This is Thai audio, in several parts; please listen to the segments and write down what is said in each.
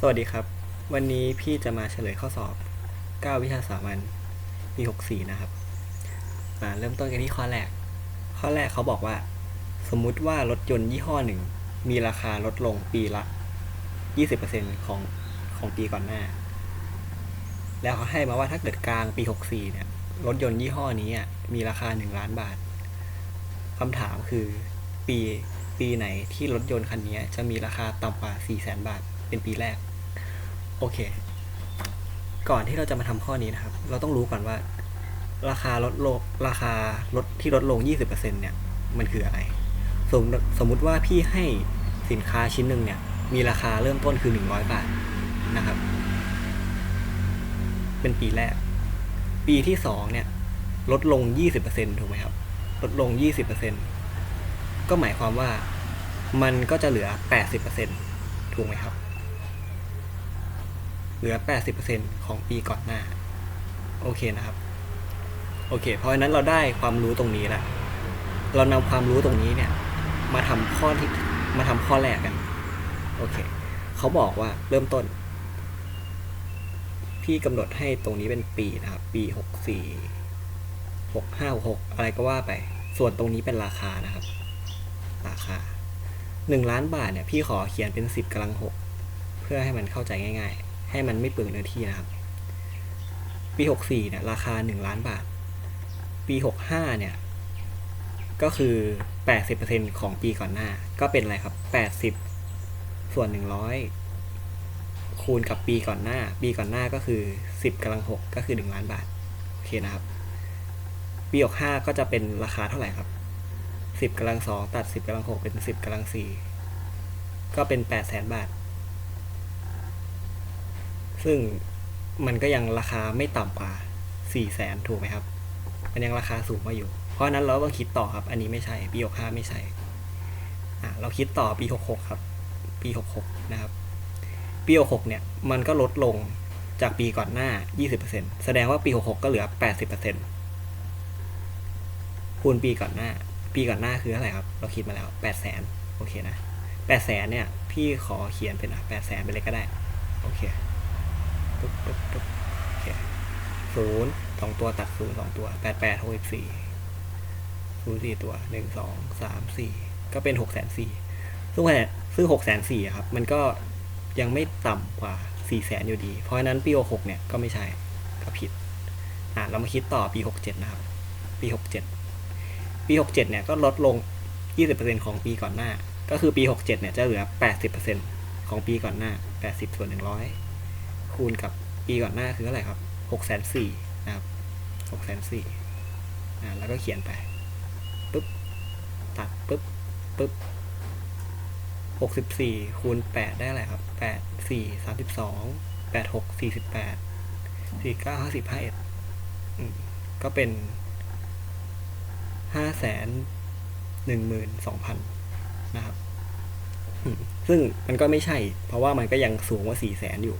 สวัสดีครับ วันนี้พี่จะมาเฉลยข้อสอบ 9 วิชาสามัญปี64 นะครับอ่าเริ่มต้นกันที่ข้อแรก ข้อแรกเขาบอกว่า สมมุติว่ารถยนต์ยี่ห้อหนึ่ง มีราคาลดลงปีละ 20%ของของปีก่อนหน้า แล้วเขาให้มาว่าถ้าเกิดกลางปี 64 เนี่ย รถยนต์ยี่ห้อนี้มีราคา 1 ล้านบาทคำถามคือปีปีไหนที่รถยนต์คันนี้จะมีราคาต่ำกว่า4 0 0 0 0 0 บาท เป็นปีแรก โอเค ก่อนที่เราจะมาทำข้อนี้นะครับ เราต้องรู้ก่อนว่า ราคาลดลงราคารถที่ลดลง 20%เนี่ย มันคืออะไร สมสมมุติว่าพี่ให้สินค้าชิ้นหนึ่งเนี่ย มีราคาเริ่มต้นคือ 100 บาทนะครับ เป็นปีแรก ปีที่สองเนี่ย ลดลง 20%ถูกไหมครับ ลดลง 20%ก็หมายความว่ามันก็จะเหลือ 80%ถูกไหมครับ เหลือ 80%ของปีก่อนหน้า โอเคนะครับ โอเค เพราะฉะนั้นเราได้ความรู้ตรงนี้แล้ว เรานำความรู้ตรงนี้เนี่ย มาทำข้อที่มาทำข้อแรกกัน โอเค เขาบอกว่าเริ่มต้น พี่กำหนดให้ตรงนี้เป็นปีนะครับ ปีหกสี่หกห้าหกอะไรก็ว่าไป ส่วนตรงนี้เป็นราคานะครับ ราคาหนึ่งล้านบาทเนี่ย พี่ขอเขียนเป็นสิบกำลังหกเพื่อให้มันเข้าใจง่าย ๆ ให้มันไม่เปลืองเนื้อที่นะครับ ปีหกสี่เนี่ยราคาหนึ่งล้านบาท ปีหกห้าเนี่ยก็คือแปดสิบเปอร์เซ็นของปีก่อนหน้า ก็เป็นอะไรครับแปดสิบส่วนหนึ่งร้อยคูณกับปีก่อนหน้า ปีก่อนหน้าก็คือสิบกำลังหกก็คือหนึ่งล้านบาท โอเคนะครับ ปีหกห้าก็จะเป็นราคาเท่าไหร่ครับสิบกำลังสองตัดสิบกำลังหกเป็นสิบกำลังสี่ก็เป็นแปดแสนบาท ซึ่งมันก็ยังราคาไม่ต่ำกว่าสี่แสนถูกไหมครับ มันยังราคาสูงมาอยู่ เพราะนั้นเราต้องคิดต่อครับ อันนี้ไม่ใช่ ปีหกห้าไม่ใช่ อะเราคิดต่อปีหกหกครับ ปีหกหกนะครับ ปีหกหกเนี่ย มันก็ลดลงจากปีก่อนหน้า 20%แสดงว่าปีหกหกก็เหลือ 80%คูณปีก่อนหน้า ปีก่อนหน้าคือเท่าไหร่ครับ เราคิดมาแล้ว8 0 0 0 0 0โอเคนะ8 0 0 0 0 0เนี่ย พี่ขอเขียนเป็นอะ8 0 0 0 0 0ไปเลยก็ได้ โอเค ปุ๊บปุ๊บปุ๊บโอเคศูนย์สองตัวตัดศูนย์สองตัวแปดแปดหกสี่ศูนย์สี่ตัวหนึ่งสองสามสี่ก็เป็นหกแสนสี่ซึ่งแหซึ่งหกแสนสี่ครับ มันก็ยังไม่ต่ำกว่าสี่แสนอยู่ดี เพราะฉะนั้นปีหกเนี่ยก็ไม่ใช่ก็ผิดอะเรามาคิดต่อปีหกเจ็ดนะครับ ปีหกเจ็ดปีหกเจ็ดเนี่ยก็ลดลงยี่สิบเปอร์เซ็นของปีก่อนหน้า ก็คือปีหกเจ็ดเนี่ยจะเหลือแปดสิบเปอร์เซ็นของปีก่อนหน้าแปดสิบส่วนหนึ่งร้อย คูณกับปีก่อนหน้าคือเท่าไหร่ครับหกแสนสี่นะครับหกแสนสี่อ่าแล้วก็เขียนไปปุ๊บตัดปุ๊บปุ๊บหกสิบสี่คูณแปดได้อะไรครับแปดสี่สามสิบสองแปดหกสี่สิบแปดสี่เก้าห้าสิบห้าเอ็ดก็เป็นห้าแสนหนึ่งหมื่นสองพันนะครับซึ่งมันก็ไม่ใช่ เพราะว่ามันก็ยังสูงกว่าสี่แสนอยู่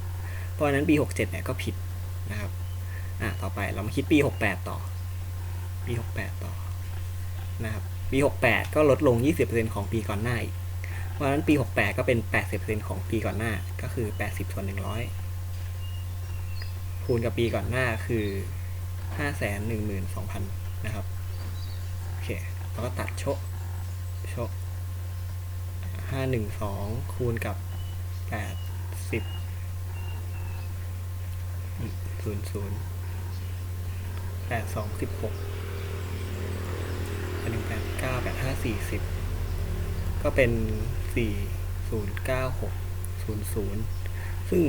เพราะฉะนั้นปีหกเจ็ดเนี่ยก็ผิดนะครับ อะ ต่อไปเรามาคิดปีหกแปดต่อ ปีหกแปดต่อ นะครับ ปีหกแปดก็ลดลงยี่สิบเปอร์เซ็นของปีก่อนหน้าอีก เพราะฉะนั้นปีหกแปดก็เป็นแปดสิบเปอร์เซ็นของปีก่อนหน้า ก็คือแปดสิบส่วนหนึ่งร้อยคูณกับปีก่อนหน้าคือห้าแสนหนึ่งหมื่นสองพันนะครับ โอเค เราก็ตัดโชะโชะห้าหนึ่งสองคูณกับแปดสิบ ศูนย์ศูนย์แปดสองสิบหกหนึ่งแปดเก้าแปดห้าสี่สิบก็เป็นสี่ศูนย์เก้าหกศูนย์ศูนย์ซึ่ง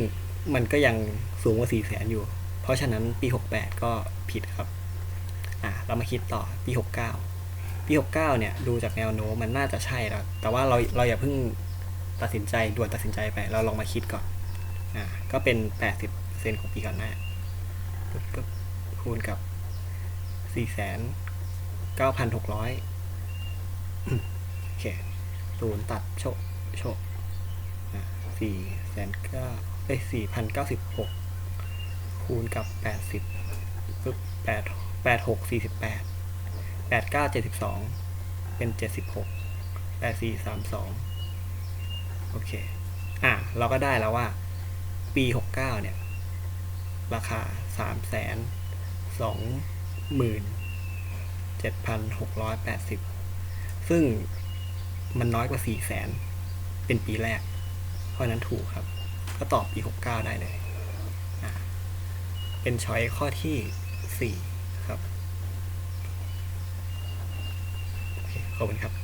มันก็ยังสูงกว่าสี่แสนอยู่ เพราะฉะนั้นปีหกแปดก็ผิดครับ อะเรามาคิดต่อปีหกเก้าปีหกเก้าเนี่ยดูจากแนวโน้มมันน่าจะใช่แล้ว แต่ว่าเราเราอย่าเพิ่งตัดสินใจด่วนตัดสินใจไป เราลองมาคิดก่อน อ่า ก็เป็นแปดสิบเซนของปีก่อนหน้า ปึ๊บปึ๊บคูณกับสี่แสนเก้าพันหกร้อยโอเคศูนย์ตัดโชะโชะอ่าสี่แสนเก้าเอ้สี่พันเก้าสิบหกคูณกับแปดสิบปึ๊บแปดแปดหกสี่สิบแปดแปดเก้าเจ็ดสิบสองเป็นเจ็ดสิบหกแปดสี่สามสองโอเค อะ เราก็ได้แล้วว่า ปีหกเก้าเนี่ย ราคาสามแสนสองหมื่นเจ็ดพันหกร้อยแปดสิบซึ่งมันน้อยกว่าสี่แสนเป็นปีแรก เพราะนั้นถูกครับ ก็ตอบปีหกเก้าได้เลยเป็นช้อยข้อที่สี่ครับ ขอบคุณครับ